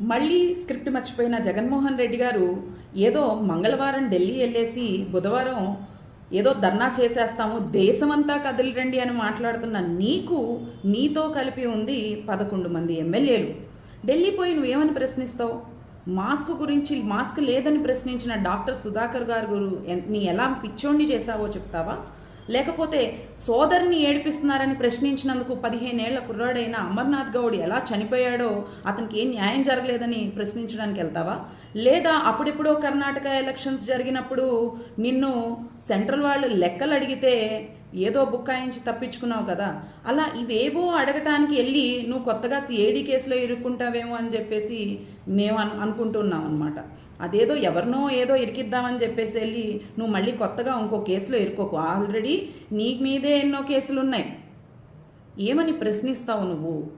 మళ్ళీ స్క్రిప్ట్ మర్చిపోయిన జగన్మోహన్ రెడ్డి గారు ఏదో మంగళవారం ఢిల్లీ వెళ్ళేసి బుధవారం ఏదో ధర్నా చేసేస్తాము దేశమంతా కదిలిరండి అని మాట్లాడుతున్న నీకు నీతో కలిపి ఉంది పదకొండు మంది ఎమ్మెల్యేలు. ఢిల్లీ పోయి నువ్వేమని ప్రశ్నిస్తావు? మాస్క్ గురించి మాస్క్ లేదని ప్రశ్నించిన డాక్టర్ సుధాకర్ గారు గురు నీ ఎలా పిచ్చోండి చేశావో చెప్తావా? లేకపోతే సోదరిని ఏడిపిస్తున్నారని ప్రశ్నించినందుకు పదిహేనేళ్ళ కుర్రాడైన అమర్నాథ్ గౌడ్ ఎలా చనిపోయాడో అతనికి ఏం న్యాయం జరగలేదని ప్రశ్నించడానికి వెళ్తావా? లేదా అప్పుడెప్పుడో కర్ణాటక ఎలక్షన్స్ జరిగినప్పుడు నిన్ను సెంట్రల్ వాళ్ళు లెక్కలు అడిగితే ఏదో బుక్కాయించి తప్పించుకున్నావు కదా. అలా ఇవేవో అడగటానికి వెళ్ళి నువ్వు కొత్తగా సిఐడి కేసులో ఇరుక్కుంటావేమో అని చెప్పేసి మేము అను అనుకుంటున్నాం అనమాట అదేదో ఎవరినో ఏదో ఇరికిద్దామని చెప్పేసి వెళ్ళి నువ్వు మళ్ళీ కొత్తగా ఇంకో కేసులో ఇరుక్కోకు. ఆల్రెడీ నీ మీదే ఎన్నో కేసులు ఉన్నాయి. ఏమని ప్రశ్నిస్తావు నువ్వు?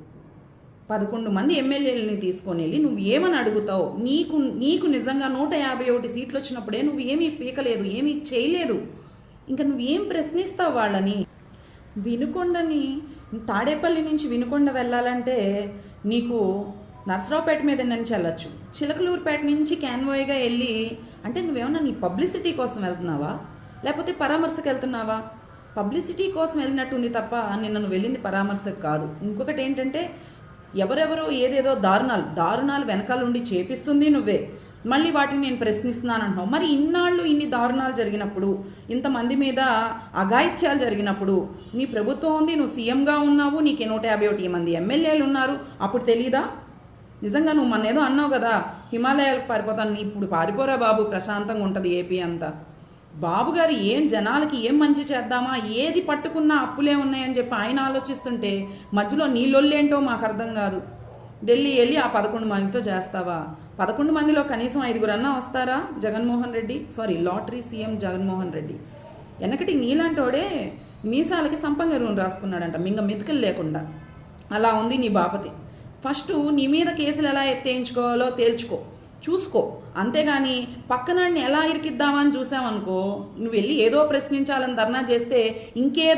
పదకొండు మంది ఎమ్మెల్యేలని తీసుకొని వెళ్ళి నువ్వు ఏమని అడుగుతావు? నీకు నీకు నిజంగా నూట యాభై ఒకటి సీట్లు వచ్చినప్పుడే నువ్వు ఏమీ పీకలేదు ఏమీ చేయలేదు. ఇంకా నువ్వేం ప్రశ్నిస్తావు వాళ్ళని? వినుకొండని తాడేపల్లి నుంచి వినుకొండ వెళ్ళాలంటే నీకు నర్సరావుపేట మీద నుంచి వెళ్ళొచ్చు. చిలకలూరుపేట నుంచి క్యాన్వాయ్గా వెళ్ళి అంటే నువ్వేమన్నా నీ పబ్లిసిటీ కోసం వెళ్తున్నావా? లేకపోతే పరామర్శకు వెళ్తున్నావా పబ్లిసిటీ కోసం వెళ్ళినట్టుంది తప్ప నిన్న నువ్వు వెళ్ళింది పరామర్శకు కాదు. ఇంకొకటి ఏంటంటే ఎవరెవరో ఏదేదో దారుణాలు దారుణాలు వెనకాల ఉండి చేపిస్తుంది నువ్వే. మళ్ళీ వాటిని నేను ప్రశ్నిస్తున్నాను అంటున్నావు మరి ఇన్నాళ్ళు ఇన్ని దారుణాలు జరిగినప్పుడు ఇంతమంది మీద అఘాయిత్యాలు జరిగినప్పుడు నీ ప్రభుత్వం ఉంది నువ్వు సీఎంగా ఉన్నావు నీకు నూట యాభై ఒకటి మంది ఎమ్మెల్యేలు ఉన్నారు అప్పుడు తెలీదా? నిజంగా నువ్వు మన ఏదో అన్నావు కదా హిమాలయాలకు పారిపోతాను నీ ఇప్పుడు పారిపోరా బాబు ప్రశాంతంగా ఉంటుంది ఏపీ అంతా. బాబు గారు ఏం జనాలకి ఏం మంచి చేద్దామా ఏది పట్టుకున్నా అప్పులే ఉన్నాయని చెప్పి ఆయన ఆలోచిస్తుంటే మధ్యలో నీళ్ళొల్లేంటో మాకు అర్థం కాదు. ఢిల్లీ వెళ్ళి ఆ పదకొండు మందితో చేస్తావా? పదకొండు మందిలో కనీసం ఐదుగురు అన్నా వస్తారా? Jaganmohan Reddy sorry lottery CM Jaganmohan Reddy. వెనకటి నీలాంటోడే మీసాలకి సంపంగ రూన్ రాసుకున్నాడంట మింగ మెతుకలు లేకుండా. అలా ఉంది నీ బాపతి. ఫస్ట్ నీ మీద కేసులు ఎలా ఎత్తేయించుకోవాలో తేల్చుకో చూసుకో. అంతేగాని పక్కనాడిని ఎలా ఇరికిద్దామని చూసామనుకో నువ్వు వెళ్ళి ఏదో ప్రశ్నించాలని ధర్నా చేస్తే ఇంకే